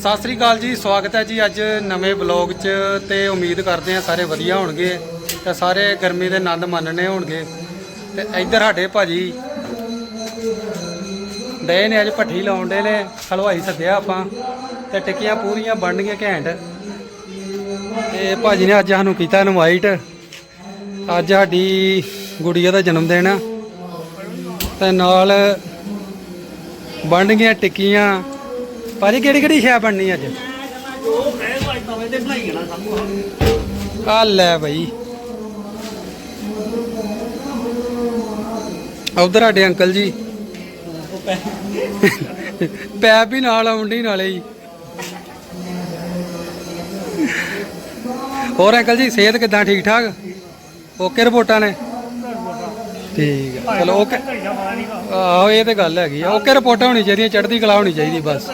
ਸਤਿ ਸ੍ਰੀ ਅਕਾਲ ਜੀ, ਸਵਾਗਤ ਹੈ ਜੀ ਅੱਜ ਨਵੇਂ ਬਲੌਗ 'ਚ ਤੇ ਉਮੀਦ ਕਰਦੇ ਹਾਂ ਸਾਰੇ ਵਧੀਆ ਹੋਣਗੇ ਤੇ ਸਾਰੇ ਗਰਮੀ ਦੇ ਆਨੰਦ ਮੰਨਣੇ ਹੋਣਗੇ। ਤੇ ਇੱਧਰ ਸਾਡੇ ਭਾਜੀ ਡੇ ਨੇ, ਅੱਜ ਭੱਠੀ ਲਾਉਣ ਦੇ ਨੇ, ਹਲਵਾਈ ਸੱਦਿਆ ਆਪਾਂ ਤੇ ਟਿੱਕੀਆਂ ਪੂਰੀਆਂ ਬਣਨੀਆਂ ਘੈਂਟ। ਤੇ ਭਾਜੀ ਨੇ ਅੱਜ ਸਾਨੂੰ ਕੀਤਾ ਇਨਵਾਈਟ ਅੱਜ ਸਾਡੀ ਗੁੜੀਆ ਦਾ ਜਨਮ ਦਿਨ ਆ। ਤੇ ਨਾਲ ਬਣ ਗਈਆਂ ਟਿੱਕੀਆਂ ਭਾਜੀ, ਕਿਹੜੀ ਕਿਹੜੀ ਸ਼ੈ ਬਣਨੀ ਅੱਜ? ਉਹ ਮੈਂ ਭਾਈ ਤਵੇ ਤੇ ਆ ਲੈ ਬਈ ਉਧਰ ਸਾਡੇ ਅੰਕਲ ਜੀ। ਪੈਪ ਵੀ ਨਾਲ ਆਉਂਦੀ ਨਾਲੇ ਹੀ ਹੋਰ ਅੰਕਲ ਜੀ, ਸਿਹਤ ਕਿਦਾਂ, ਠੀਕ ਠਾਕ? ਓਕੇ ਰਿਪੋਰਟਾਂ ਨੇ? ਠੀਕ ਹੈ ਚਲੋ ਓਕੇ। ਆਹੋ, ਇਹ ਤੇ ਗੱਲ ਹੈਗੀ ਆ। ਓਕੇ ਰਿਪੋਰਟਾਂ ਹੋਣੀ ਚਾਹੀਦੀਆਂ, ਚੜ੍ਹਦੀ ਕਲਾ ਹੋਣੀ ਚਾਹੀਦੀ, ਬਸ।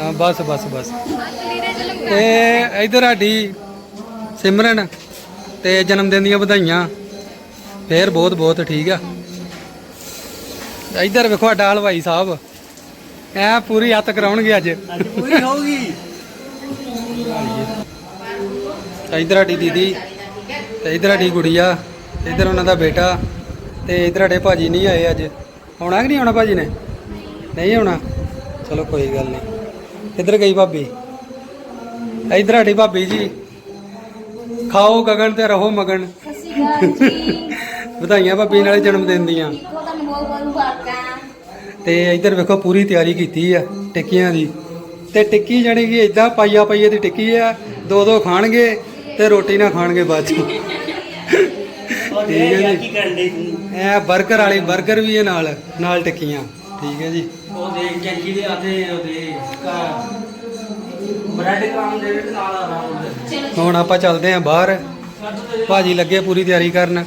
ਹਾਂ ਬਸ ਬਸ ਬਸ। ਤੇ ਇਧਰ ਸਾਡੀ ਸਿਮਰਨ ਤੇ ਜਨਮ ਦਿਨ ਦੀਆਂ ਵਧਾਈਆਂ। ਫੇਰ ਬਹੁਤ ਬਹੁਤ ਠੀਕ ਆ। ਇਧਰ ਵੇਖੋ ਸਾਡਾ ਹਲਵਾਈ ਸਾਹਿਬ। ਐ ਪੂਰੀ ਹੱਤ ਕਰਾਉਣਗੇ ਅੱਜ। ਅੱਜ ਪੂਰੀ ਹੋਊਗੀ। ਇਧਰ ਸਾਡੀ ਦੀਦੀ ਤੇ ਇਧਰ ਸਾਡੀ ਗੁੜੀਆ ਇਧਰ ਉਹਨਾਂ ਦਾ ਬੇਟਾ ਤੇ ਇਧਰ ਸਾਡੇ ਭਾਜੀ ਨਹੀਂ ਆਏ ਅੱਜ। ਆਉਣਾ ਕਿ ਨਹੀਂ ਆਉਣਾ ਭਾਜੀ ਨੇ? ਨਹੀਂ ਆਉਣਾ? ਚਲੋ ਕੋਈ ਗੱਲ ਨਹੀਂ। ਕਿੱਧਰ ਗਈ ਭਾਬੀ। ਇਧਰ ਸਾਡੀ ਭਾਬੀ ਜੀ। ਖਾਓ ਗਗਨ ਤੇ ਰਹੋ ਮਗਨ। ਵਧਾਈਆਂ ਭਾਬੀ ਨਾਲੇ ਜਨਮ ਦਿਨ ਦੀਆਂ। ਤੇ ਇਧਰ ਵੇਖੋ ਪੂਰੀ ਤਿਆਰੀ ਕੀਤੀ ਆ ਟਿੱਕੀਆਂ ਦੀ। ਤੇ ਟਿੱਕੀ ਜਾਣੀ ਕਿ ਇਦਾਂ ਪਾਈਆ ਪਾਈਏ ਦੀ ਟਿੱਕੀ ਆ ਦੋ ਦੋ ਖਾਣਗੇ ਤੇ ਰੋਟੀ ਨਾ ਖਾਣਗੇ ਬਾਅਦ ਚ। ਠੀਕ ਹੈ ਜੀ। ਕੀ ਕਰਨ ਦੇ ਤੂੰ? ਐ 버ਗਰ ਵਾਲੀ 버ਗਰ ਵੀ ਹੈ ਨਾਲ ਨਾਲ ਟਿੱਕੀਆਂ। ਠੀਕ ਹੈ ਜੀ। ਉਹ ਦੇ ਚੰਗੀ ਦੇ ਆਤੇ ਉਹਦੇ ਬ੍ਰੈਡ ਕਰਾਮ ਦੇ ਵਿੱਚ ਨਾਲ ਆ ਰਹਾ ਹੁਣ ਆਪਾਂ ਚੱਲਦੇ ਆਂ ਬਾਹਰ। ਭਾਜੀ ਲੱਗੇ ਪੂਰੀ ਤਿਆਰੀ ਕਰਨ।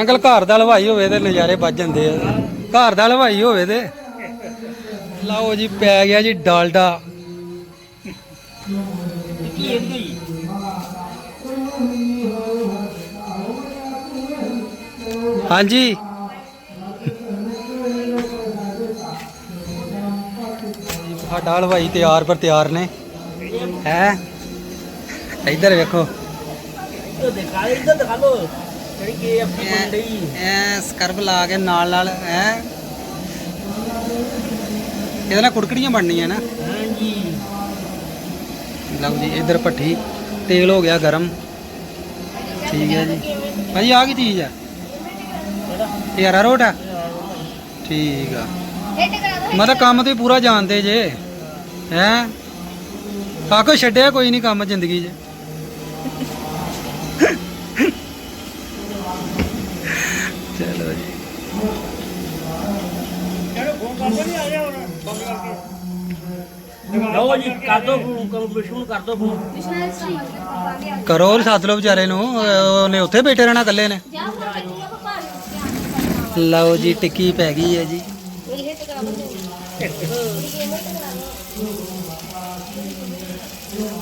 ਅੰਕਲ ਘਰ ਦਾ ਹਲਵਾਈ ਹੋਵੇ ਤੇ ਨਜ਼ਾਰੇ ਵੱਜ ਜਾਂਦੇ ਆ। ਘਰ ਦਾ ਹਲਵਾਈ ਹੋਵੇ ਤੇ। ਲਓ ਜੀ ਪੈ ਗਿਆ ਜੀ ਡਾਲਡਾ। ਕੀ ਇਹ ਹਾਂਜੀ। ਸਾਡਾ ਹਲਵਾਈ ਤਿਆਰ ਪਰ ਤਿਆਰ ਨੇ। ਹੈ? ਇੱਧਰ ਵੇਖੋ। ਇਹ ਦਿਖਾ ਇੱਧਰ ਦਿਖਾ ਲੋ ਜਿਹੜੀ ਕੀ ਆਪਣੀ ਬੰਦਈ ਐ ਸਕਰਬ ਲਾ ਕੇ ਨਾਲ ਨਾਲ ਐ। ਇਹਦੇ ਨਾਲ ਕੁੜਕੜੀਆਂ ਬਣਨੀਆਂ ਨਾ। ਹਾਂਜੀ। ਲਓ ਜੀ ਇੱਧਰ ਭੱਠੀ। ਤੇਲ ਹੋ ਗਿਆ ਗਰਮ। ਠੀਕ ਹੈ ਜੀ। ਭਾਜੀ ਆ ਕੀ ਚੀਜ਼ ਆ ਇਹ ਰੋਟ ਆ? ਠੀਕ ਆ। ਹਿੱਟ ਕਰਾ ਦੋ ਮੈਂ ਤਾਂ ਕੰਮ ਤੇ ਪੂਰਾ ਜਾਣਦੇ ਜੇ। ਹੈ? ਕਾਕੋ ਛੱਡਿਆ ਕੋਈ ਨਹੀਂ ਕੰਮ ਜ਼ਿੰਦਗੀ 'ਚ। ਚਲੋ ਜੀ। ਲਓ ਕਰ ਦੋ ਵਿਸ਼ੂ ਨੂੰ ਦੋ ਫੋਨ। ਸੱਦ ਲਓ ਵਿਚਾਰੇ ਨੂੰ ਉਹਨੇ ਉੱਥੇ ਬੈਠੇ ਰਹਿਣਾ ਇਕੱਲੇ ਨੇ। ਲਿਓ ਜੀ ਟਿੱਕੀ ਪੈ ਗਈ ਹੈ ਜੀ।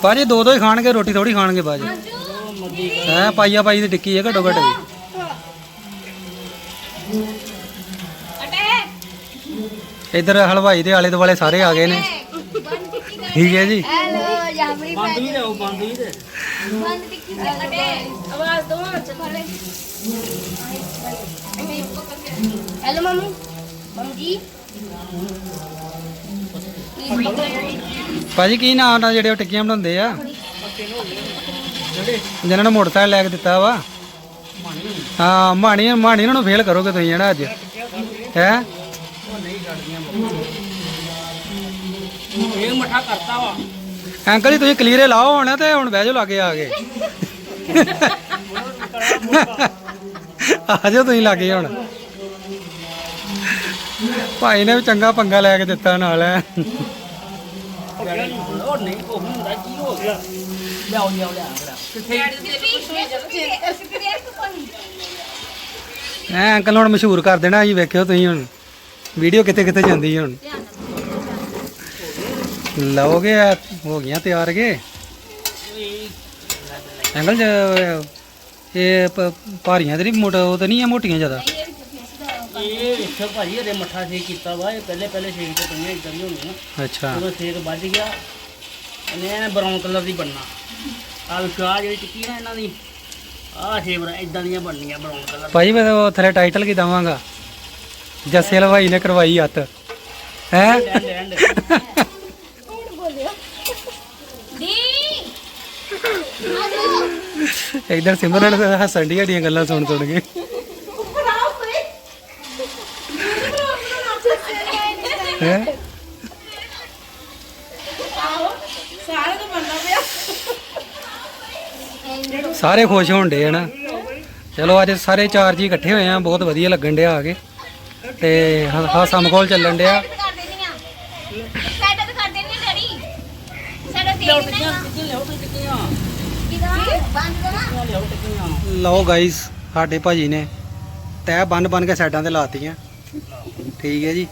ਭਾਜੀ ਦੋ ਦੋ ਹੀ ਖਾਣਗੇ ਰੋਟੀ ਥੋੜੀ ਖਾਣਗੇ ਬਾਜੀ ਹੈ ਪਾਈਆ ਪਾਈ ਦੀ ਟਿੱਕੀ ਹੈ ਘੱਟੋ ਘੱਟ ਵੀ। ਅਟੇ ਇੱਧਰ ਹਲਵਾਈ ਦੇ ਆਲੇ ਦੁਆਲੇ ਸਾਰੇ ਆ ਗਏ ਨੇ। ਠੀਕ ਹੈ ਜੀ। ਹੈਲੋ ਜਾਮਰੀ ਬੰਦ ਹੀ ਰਹੋ ਬੰਦ ਹੀ ਦੇ ਬੰਦ ਟਿੱਕੀ ਅਟੇ ਆਵਾਜ਼ ਦੋ ਚੱਲੇ ਹੈਲੋ ਮਾਮੂ ਮਮ ਭਾਜੀ, ਕੀ ਨਾਮ ਨਾਲ ਜਿਹੜੇ ਉਹ ਟਿੱਕੀਆਂ ਬਣਾਉਂਦੇ ਆ? ਜਿਹਨਾਂ ਨੂੰ ਮੋਟਰਸਾਈਕਲ ਲੈ ਕੇ ਦਿੱਤਾ ਵਾ? ਹਾਂ, ਮਾਣੀ ਮਾਣੀ ਇਹਨਾਂ ਨੂੰ ਫੇਲ ਕਰੋਗੇ ਤੁਸੀਂ ਜਿਹੜਾ ਅੱਜ। ਹੈ? ਇਹ ਮਠਾ ਕਰਤਾ ਵਾ ਅੰਕਲ ਜੀ, ਤੁਸੀਂ ਕਲੀਅਰੇ ਲਾਓ ਹੁਣ ਤੇ ਹੁਣ ਬਹਿ ਜਾਓ ਲਾਗੇ ਆ ਕੇ। ਆ ਜਾਓ ਤੁਸੀਂ ਲਾਗੇ ਹੁਣ। ਭਾਈ ਨੇ ਵੀ ਚੰਗਾ ਪੰਗਾ ਲੈ ਕੇ ਦਿੱਤਾ ਨਾਲ। ਉਹ ਨਹੀਂ ਉਹ ਹੁੰਦਾ ਕੀ ਹੋ ਗਿਆ ਲਿਆਓ ਲਿਆਓ ਲਿਆਓ ਕਿੱਥੇ ਐ ਅੰਕਲ ਹੁਣ ਮਸ਼ਹੂਰ ਕਰ ਦੇਣਾ ਜੀ ਵੇਖਿਓ ਤੁਸੀਂ ਹੁਣ। ਵੀਡੀਓ ਕਿੱਥੇ ਕਿੱਥੇ ਜਾਂਦੀ ਹੁਣ। ਲਓਗੇ ਹੋ ਗਈਆਂ ਤਿਆਰ ਕੇ ਅੰਕਲ ਇਹ ਭਾਰੀਆਂ ਤੇ ਨਹੀਂ, ਮੋਟਾ ਉਹ ਤਾਂ ਨਹੀਂ ਆ, ਮੋਟੀਆਂ ਜ਼ਿਆਦਾ। ਇਹ ਇੱਥੇ ਭਾਜੀ ਇਹਦੇ ਮੱਠਾ ਸੇਕ ਕੀਤਾ ਵਾ ਇਹ ਪਹਿਲੇ ਪਹਿਲੇ ਸੇਕ ਤੇ ਪਈਆਂ ਇਦਾਂ ਹੀ ਹੋਣੀਆਂ ਅੱਛਾ। ਜਦੋਂ ਸੇਕ ਵੱਜ ਗਿਆ ਇਹਨੇ ਐਨ ਬਰਾਊਨ ਕਲਰ ਦੀ ਬਣਨਾ ਆ ਵਿਚਾਰ ਜਿਹੜੀ ਟਿੱਕੀ ਨਾ ਇਹਨਾਂ ਦੀ ਆਹ ਸ਼ੇਪ ਇਦਾਂ ਦੀਆਂ ਬਣਨੀਆਂ ਬਰਾਊਨ ਕਲਰ ਭਾਈ ਮੈਂ ਉਹ ਥੱਲੇ ਟਾਈਟਲ ਕੀ ਦਵਾਂਗਾ? ਜੱਸੇ ਹਲਵਾਈ ਨੇ ਕਰਵਾਈ ਹੱਥ। ਹੈ? ਇਧਰ ਸਿਮਰਨ ਹੱਸਣ ਦੀਆਂ ਗੱਲਾਂ ਸੁਣ ਸੁਣ ਕੇ ਉੱਪਰ ਆਓ ਕੋਈ ਹੈ। ਸਾਰੇ ਤੋਂ ਬੰਦਾ ਪਿਆ। ਸਾਰੇ ਖੁਸ਼ ਹੋਣ ਡੇ ਨਾ। ਚਲੋ ਅੱਜ ਸਾਰੇ ਚਾਰ ਜੀ ਇਕੱਠੇ ਹੋਏ ਆ ਬਹੁਤ ਵਧੀਆ ਲੱਗਣ ਡਿਆ ਆ ਕੇ। ਤੇ ਹਾ- ਹਾਸਾ ਮਖੌਲ ਚੱਲਣ ਡਿਆ। ਲਓ ਗਾਇਸ ਸਾਡੇ ਭਾਜੀ ਨੇ ਤੈ ਬੰਨ ਬੰਨ ਕੇ ਸਾਈਡਾਂ ਤੇ ਲਾਤੀਆਂ। ਠੀਕ ਹੈ ਜੀ।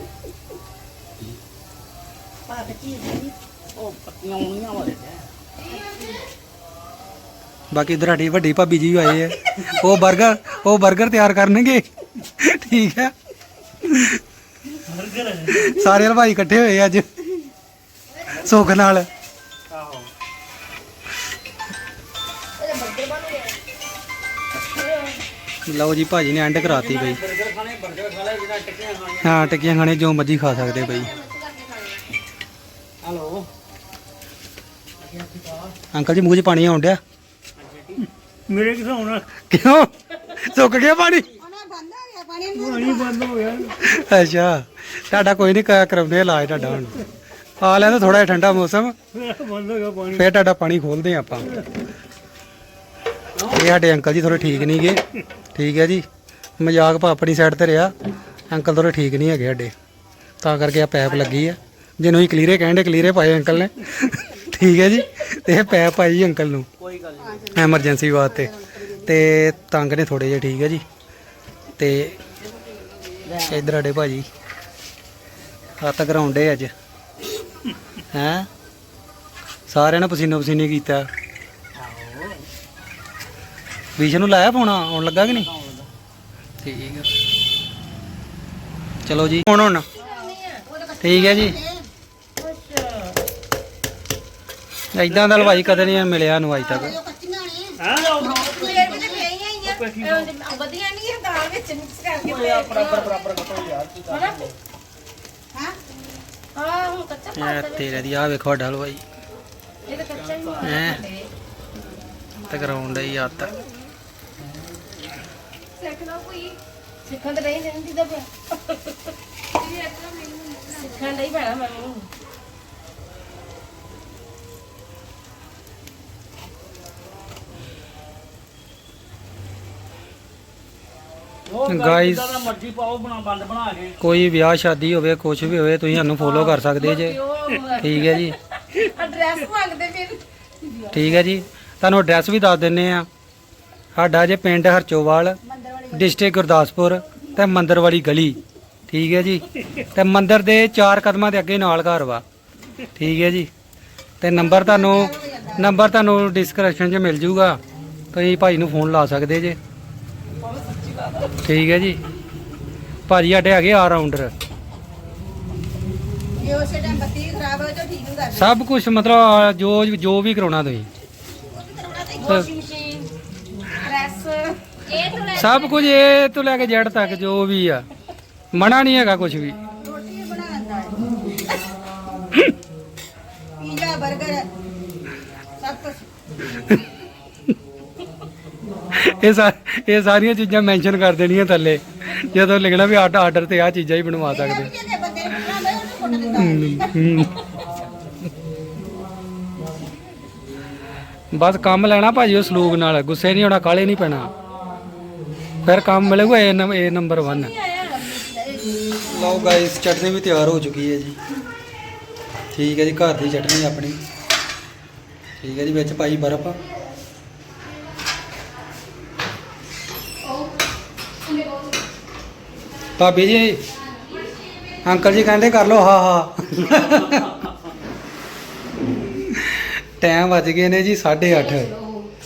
ਬਾਕੀ ਇਧਰ ਸਾਡੀ ਵੱਡੀ ਭਾਬੀ ਜੀ ਵੀ ਆਏ ਆ। ਉਹ 버ਗਰ ਉਹ 버ਗਰ ਤਿਆਰ ਕਰਨਗੇ। ਠੀਕ ਹੈ ਸਾਰੇ ਹਲਵਾਈ ਇਕੱਠੇ ਹੋਏ ਅੱਜ। ਸੁੱਖ ਨਾਲ। ਲਓ ਜੀ, ਭਾਜੀ ਨੇ ਐਂਡ ਕਰਾਤੀ ਬਈ। ਬਰਗਰ ਟਿੱਕੀਆਂ ਖਾਣੀਆਂ ਹਾਂ, ਟਿੱਕੀਆਂ ਖਾਣੇ ਜੋ ਮਰਜ਼ੀ ਖਾ ਸਕਦੇ ਬਈ। ਅੰਕਲ ਜੀ ਮੂੰਹ 'ਚ ਪਾਣੀ ਆਉਣ ਡਿਆ। ਮੇਰੇ ਕਿਥੋਂ ਆਉਣਾ? ਕਿਉਂ? ਸੁੱਕ ਗਿਆ ਪਾਣੀ? ਪਾਣੀ ਬੰਦ ਹੋ ਗਿਆ ਅੱਛਾ ਤੁਹਾਡਾ ਕੋਈ ਨਹੀਂ ਕਰਾਉਂਦੇ ਇਲਾਜ ਤੁਹਾਡਾ ਹੁਣ। ਆ ਲੈ ਤਾਂ ਥੋੜਾ ਜਿਹਾ ਠੰਡਾ ਮੌਸਮ। ਬੰਦ ਹੋ ਗਿਆ ਪਾਣੀ। ਫੇਰ ਤੁਹਾਡਾ ਪਾਣੀ ਖੋਲਦੇ ਆਪਾਂ। ਇਹ ਸਾਡੇ ਅੰਕਲ ਜੀ ਥੋੜੇ ਠੀਕ ਨਹੀਂ ਗਏ ਠੀਕ ਹੈ ਜੀ। ਮਜ਼ਾਕ ਭਾ ਆਪਣੀ ਸਾਈਡ ਤੇ ਰਿਹਾ। ਅੰਕਲ ਥੋੜੇ ਠੀਕ ਨਹੀਂ ਹੈਗੇ ਸਾਡੇ। ਤਾਂ ਕਰਕੇ ਆ ਪੈਪ ਲੱਗੀ ਆ। ਜਿਹਨੂੰ ਹੀ ਕਲੀਰੇ ਕਹਿੰਦੇ ਕਲੀਰੇ ਪਾਏ ਅੰਕਲ ਨੇ। ਠੀਕ ਹੈ ਜੀ। ਤੇ ਇਹ ਪੈਪ ਪਾਈ ਜੀ ਅੰਕਲ ਨੂੰ। ਕੋਈ ਗੱਲ ਨਹੀਂ। ਐਮਰਜੈਂਸੀ ਵਾਸਤੇ। ਤੇ ਤੰਗ ਨੇ ਥੋੜੇ ਜਿਹੇ ਠੀਕ ਹੈ ਜੀ। ਤੇ ਇਧਰ ਸਾਡੇ ਭਾਜੀ। ਹੱਥ ਕਰਾਉਂਦੇ ਅੱਜ। ਹੈ? ਸਾਰਿਆਂ ਨੇ ਪਸੀਨੋ ਪਸੀਨੀ ਕੀਤਾ। ਵਿਸ਼ਨ ਨੂੰ ਲਾਇਆ ਫੋਨ? ਆਉਣ ਲੱਗਾ ਕਿ ਨਹੀਂ? ਠੀਕ ਹੈ ਚਲੋ ਜੀ। ਹੁਣ ਹੁਣ। ਠੀਕ ਹੈ ਜੀ। ਇਦਾਂ ਦਾ ਹਲਵਾਈ ਕਦੇ ਨਹੀਂ ਮਿਲਿਆ ਨੂੰ ਅੱਜ ਤੱਕ। ਹਾਂ ਵਧੀਆ ਨਹੀਂ ਹੈ ਦਾਲ ਵਿੱਚ ਮਿਕਸ ਕਰਕੇ ਬਰਾਬਰ ਬਰਾਬਰ ਕੱਟੋ ਯਾਰ ਕੀ ਕਰ ਹਾਂ ਹੁਣ ਕੱਚਾ ਪਾ ਤੇਰੇ ਦੀ ਆ ਵੇਖੋ ਸਾਡਾ ਹਲਵਾਈ। ਇਹ ਤਾਂ ਕੱਚਾ ਹੀ? ਹੈ ਤੇ ਕਰਾਉਣ ਦਾ ਸਿੱਖਣਾ ਕੋਈ ਸਿੱਖਣ ਤਾਂ ਨਹੀਂ ਦਿੰਦੀ ਦਾ ਪਿਆ ਸਿੱਖਣ ਦਾ ਪੈਣਾ ਮੈਨੂੰ Guys. ਜਿੱਦਾਂ ਦਾ ਮਰਜ਼ੀ ਪਾਓ ਬਣਾ ਬੰਦ ਬਣਾ ਕੇ। ਕੋਈ ਵਿਆਹ ਸ਼ਾਦੀ ਹੋਵੇ ਕੁਝ ਵੀ ਹੋਵੇ ਤੁਸੀਂ ਸਾਨੂੰ ਫੋਲੋ ਕਰ ਸਕਦੇ ਜੇ। ਠੀਕ ਹੈ ਜੀ। ਐਡਰੈਸ ਮੰਗਦੇ ਫਿਰ। ਠੀਕ ਹੈ ਜੀ। ਤੁਹਾਨੂੰ ਐਡਰੈਸ ਵੀ ਦੱਸ ਦਿੰਨੇ ਆ। ਸਾਡਾ ਜੇ ਪਿੰਡ ਹਰਚੋਵਾਲ ਡਿਸਟ੍ਰਿਕਟ ਗੁਰਦਾਸਪੁਰ ਤੇ ਮੰਦਰ ਵਾਲੀ ਗਲੀ। ਠੀਕ ਹੈ ਜੀ। ਤੇ ਮੰਦਰ ਦੇ ਚਾਰ ਕਦਮਾਂ ਦੇ ਅੱਗੇ ਨਾਲ ਘਰ ਵਾ। ਠੀਕ ਹੈ ਜੀ। ਤੇ ਨੰਬਰ ਤੁਹਾਨੂੰ ਨੰਬਰ ਤੁਹਾਨੂੰ ਡਿਸਕ੍ਰਿਪਸ਼ਨ 'ਚ ਮਿਲ ਜੂਗਾ। ਤੁਸੀਂ ਭਾਈ ਨੂੰ ਫੋਨ ਲਾ ਸਕਦੇ ਜੇ। ਠੀਕ ਹੈ ਜੀ। ਭਾਜੀ ਸਾਡੇ ਹੈਗੇ ਆ ਰਾਉਂਡਰ ਜੇ ਉਸੇ ਟਾਈਮ ਬੱਤੀ ਖਰਾਬ ਹੋਵੇ ਤਾਂ ਠੀਕ ਨੂੰ ਕਰ ਸਭ ਕੁਝ ਮਤਲਬ ਜੋ ਜੋ ਵੀ ਕਰਾਉਣਾ ਤੁਸੀਂ। ਵਾਸ਼ਿੰਗ ਮਸ਼ੀਨ ਪ੍ਰੈਸ ਇਹ ਤੋਂ ਲੈ ਸਭ ਕੁਝ ਇਹ ਤੋਂ ਲੈ ਕੇ ਜੜ ਤੱਕ ਜੋ ਵੀ ਆ। ਮਨਾ ਨਹੀਂ ਹੈਗਾ ਕੁਝ ਵੀ ਰੋਟੀ ਬਣਾਉਂਦਾ ਹੈ ਪੀਜ਼ਾ 버ਗਰ ਸਭ ਕੁਝ ਇਹ ਸਾ ਇਹ ਸਾਰੀਆਂ ਚੀਜ਼ਾਂ ਮੈਂਸ਼ਨ ਕਰ ਦੇਣੀਆਂ ਥੱਲੇ। ਜਦੋਂ ਲਿਖਣਾ ਵੀ ਆਰਡਰ ਆਰਡਰ ਤੇ ਆ ਚੀਜ਼ਾਂ ਹੀ ਬਣਵਾ ਸਕਦੇ। ਬਸ ਕੰਮ ਲੈਣਾ ਭਾਜੀ ਉਹ ਸਲੂਕ ਨਾਲ ਗੁੱਸੇ ਨਹੀਂ ਹੋਣਾ ਕਾਲੇ ਨਹੀਂ ਪੈਣਾ। ਫਿਰ ਕੰਮ ਮਿਲੇਗਾ ਇਹ ਨੰਬਰ ਇਹ ਨੰਬਰ 1 ਲਓ ਗਾਇਸ ਚਟਨੀ ਵੀ ਤਿਆਰ ਹੋ ਚੁੱਕੀ ਹੈ ਜੀ। ਠੀਕ ਹੈ ਜੀ ਘਰ ਦੀ ਚਟਨੀ ਆਪਣੀ। ਠੀਕ ਹੈ ਜੀ ਵਿੱਚ ਪਾਈ ਬਰਫ਼। ਭਾਬੀ ਜੀ ਅੰਕਲ ਜੀ ਕਹਿੰਦੇ ਕਰ ਲਓ ਹਾਂ ਹਾਂ। ਟਾਈਮ ਵੱਜ ਗਏ ਨੇ ਜੀ 8:30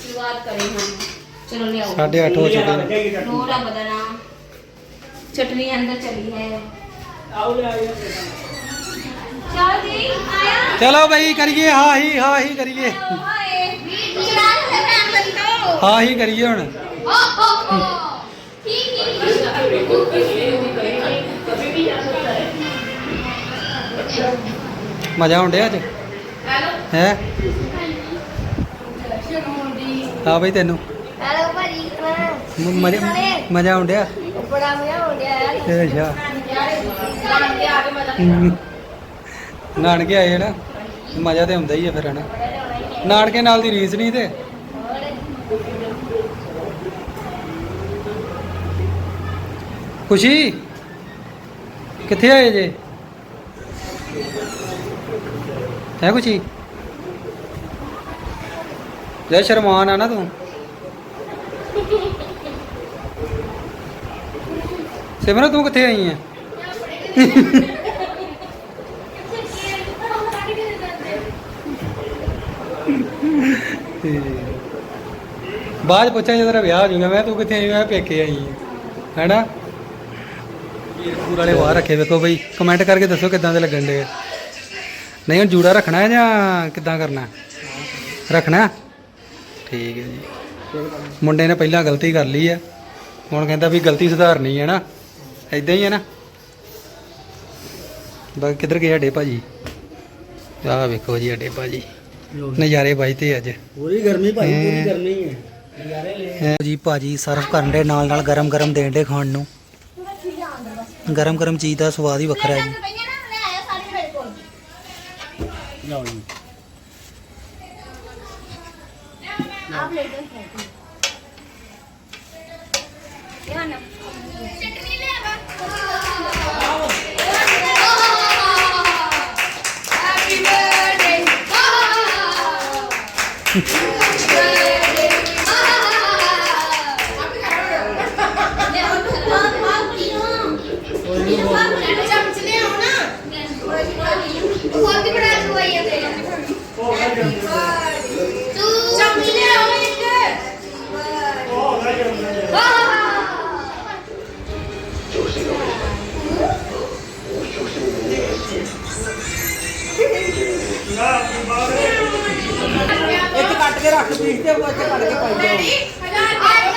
ਸ਼ੁਰੂਆਤ ਕਰੀ ਹੁਣ। ਚਲੋ ਲਿਆਓ। 8:30 ਹੋ ਚੁੱਕੇ ਨੇ। ਨੋ ਰੱਬ ਦਾ ਨਾਮ। ਚਟਨੀ ਅੰਦਰ ਚਲੀ ਹੈ। ਆਓ ਲੈ ਚਲ ਜੀ ਆਇਆ ਚਲੋ ਬਈ ਕਰੀਏ ਹਾਂ ਹੀ ਹਾਂ ਹੀ ਕਰੀਏ। ਲੈ ਹਾਂ ਹੀ ਕਰੀਏ ਹੁਣ। ਓ ਹੋ ਹੋ। ਠੀਕ ਮਜ਼ਾ ਆਉਂਦਿਆ ਅੱਜ? ਹੈਲੋ। ਹੈ? ਹਾਂ ਬਈ ਤੈਨੂੰ। ਹੈਲੋ ਭਾਜੀ ਮਜ਼ਾ ਮਜ਼ਾ ਆਉਂਦਿਆ ਬੜਾ ਮਜ਼ਾ ਗਿਆ ਯਾਰ। ਅੱਛਾ। ਨਾਨਕੇ ਆ ਆਏ ਨਾ ਮਜ਼ਾ ਤੇ ਆਉਂਦਾ ਹੀ ਆ ਫਿਰ ਹਨਾ। ਨਾਨਕੇ ਨਾਲ ਦੀ ਰੀਸ ਨਹੀਂ ਤੇ। ਖੁਸ਼ੀ? ਕਿੱਥੇ ਆਏ ਜੇ? ਹੈ ਖੁਸ਼ੀ ਜੈ ਸ਼ਰਮਾਨ ਆ ਨਾ ਤੂੰ। ਸਿਮਰਨ, ਤੂੰ ਕਿੱਥੇ ਆਈ ਹੈ? ਬਾਅਦ 'ਚ ਪੁੱਛਾਂ ਜਦੋਂ ਤੇਰਾ ਵਿਆਹ ਹੋ ਜਾਊਗਾ ਮੈਂ ਤੂੰ ਕਿੱਥੇ ਆਈ? ਮੈਂ ਪੇਕੇ ਆਈ ਹੈ। ਹੈਨਾ? ਵੀਰਪੁਰ ਵਾਲੇ ਬਾਹਰ ਰੱਖੇ। ਵੇਖੋ ਬਈ ਕਮੈਂਟ ਕਰਕੇ ਦੱਸੋ ਕਿੱਦਾਂ ਦੇ ਲੱਗਣ ਦੇ ਨਹੀਂ ਹੁਣ ਜੂੜਾ ਰੱਖਣਾ ਹੈ ਜਾਂ ਕਿੱਦਾਂ ਕਰਨਾ? ਰੱਖਣਾ? ਠੀਕ ਹੈ ਜੀ। ਮੁੰਡੇ ਨੇ ਪਹਿਲਾਂ ਗਲਤੀ ਕਰ ਲਈ ਹੈ। ਹੁਣ ਕਹਿੰਦਾ ਵੀ ਗਲਤੀ ਸੁਧਾਰਨੀ ਹੈ ਨਾ। ਐਦਾਂ ਹੀ ਹੈ ਨਾ। ਬਾਕੀ ਕਿੱਧਰ ਗਏ ਸਾਡੇ ਭਾਜੀ? ਆਹ ਵੇਖੋ ਜੀ ਸਾਡੇ ਭਾਜੀ। ਨਜ਼ਾਰੇ ਬਾਜਤੇ ਅੱਜ। ਪੂਰੀ ਗਰਮੀ ਭਾਈ। ਪੂਰੀ ਗਰਮੀ ਹੈ। ਨਜ਼ਾਰੇ ਲੈ ਜੀ ਭਾਜੀ ਸਰਵ ਕਰਨ ਦੇ ਨਾਲ ਨਾਲ ਗਰਮ ਗਰਮ ਦੇਣ ਦੇ ਖਾਣ ਨੂੰ। ਗਰਮ ਗਰਮ ਚੀਜ਼ ਦਾ ਸਵਾਦ ਹੀ ਵੱਖਰਾ ਹੈ ਜੀ। ਲਓ ਜੀ। ਆਪ ਲੈ ਦੋ ਇਹ ਨਾ ਚਟਨੀ ਲੈ ਆ ਹੈਪੀ ਬਰਥਡੇ ਇੱਥੇ ਕੱਟ ਕੇ ਰੱਖ ਪੀਸ ਤੇ ਉਹ ਇੱਥੇ ਕੱਟ ਕੇ ਪਾਈ ਜਾਓ।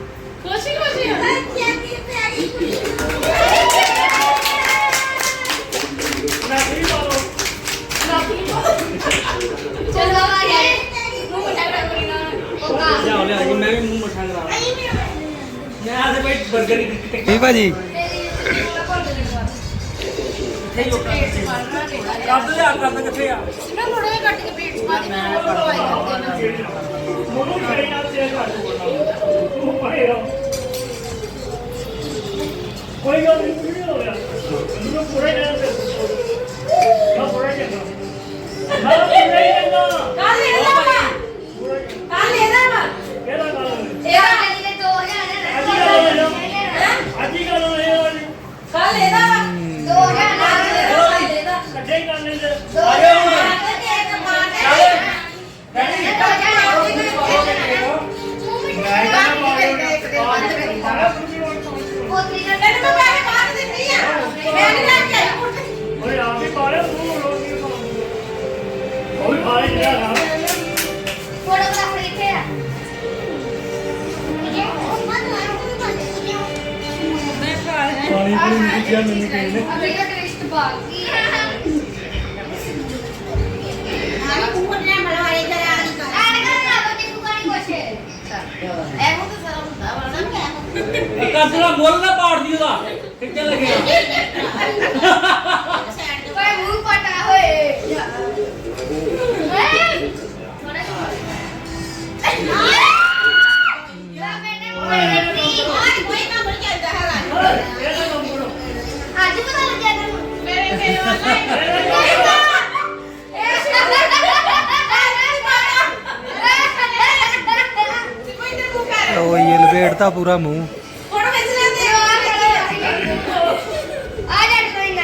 ਲਿਆਓ ਲਿਆ ਜੀ। ਮੈਂ ਵੀ ਮੂੰਹ ਮੱਠਾ ਕਰਾ ਮੈਂ ਆ ਤੇ 버ਗਰ ਹੀ ਟਿੱਕੇ ਕੀ ਭਾਜੀ ਇੱਥੇ ਹੀ ਉੱਪਰ ਕੱਢ ਲਿਆ ਕੱਢ ਕਿੱਥੇ ਆ ਮੋਨੂੰ ਖੜੇ ਨਾਲ ਸ਼ੇਅਰ ਕਰ ਤੂੰ ਪਰੇ ਰਹੋ ਕੋਈ ਗੱਲ ਨਹੀਂ। ਹੋ ਰਿਹਾ ਮੈਨੂੰ ਪੂਰਾ ਹੀ ਤੇ Vamos ਉਹ ਵੀ ਪਾਲੇ ਜਿਹੜਾ ਨਾ ਪਾਣੀ ਪੂਰੀ ਨਹੀਂ ਕਿਹਾ ਮੈਨੂੰ ਕਹਿੰਦੇ ਬਾਕੀ ਹੈ ਕਸਰਾ ਮੁੱਲ ਨਾ ਪਾੜਦੀ ਉਹਦਾ। ਕਿੱਥੇ ਲੱਗਿਆ ਕਰਤਾ ਪੂਰਾ ਮੂੰਹ। ਹੁਣ ਵਿੱਚ ਲੈਂਦੇ ਆ ਆ ਜਾ ਕੋਈ ਨਾ।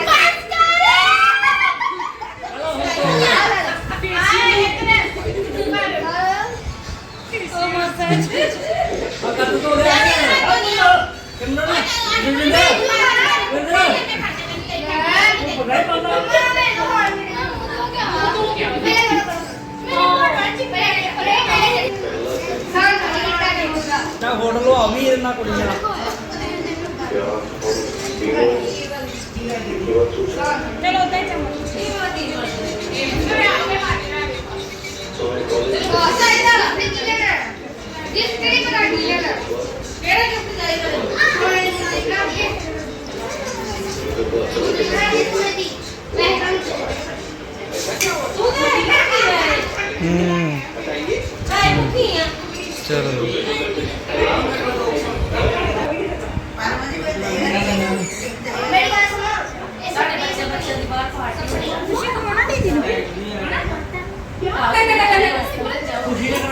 ਕੀ ਲੈਣਾ ਕਿਹੜਾ ਗਿਫਟ ਚਾਹੀਦਾ ਹੂੰ ਹਾਏ ਮੁੱਕੀ ਆ ਚਲੋ 好了好了好